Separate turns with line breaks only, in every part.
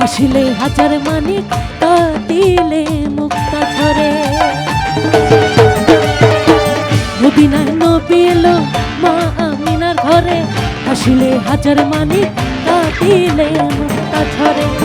হাসিলে হাজার মানিক কাটিলে মুক্তা ঝরে মদিনায় নবী এলো মা আমিনার ঘরে, হাসিলে হাজার মানিক কাটিলে মুক্তা ঝরে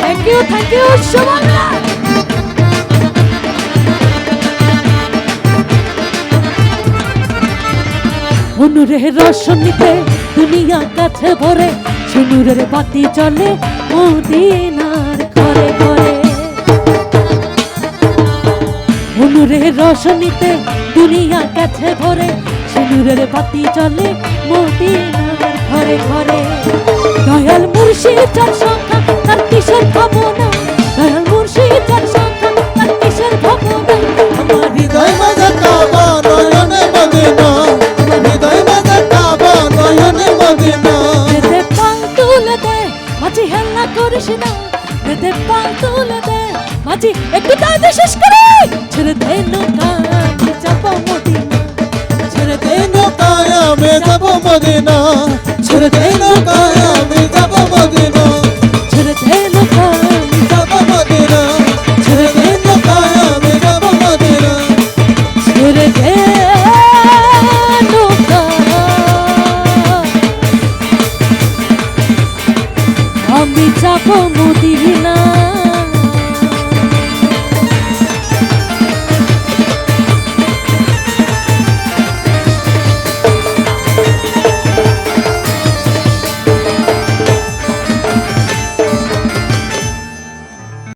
থ্যাংক ইউ থ্যাংক ইউ শুভঙ্গা অনুরের রোশনীতে দুনিয়া কাছে ভরে সুনুরের বাতি চলে মদিনার ঘরে ঘরে। অনুরের রোশনীতে দুনিয়া কাছে ভরে সুনুরের বাতি চলে মদিনার ঘরে ঘরে। দয়াল মুর্শিদ সংখ্যা তার কিসের হেল্লা করিস না দে পাল তুলে দে। মাঝি, একটু তাই শেষ করে। ছেড়ে দে নৌকা আমি যাব মদিনা ছেড়ে দে নৌকা আমি
যাব মদিনা
আমি যাব মদিনা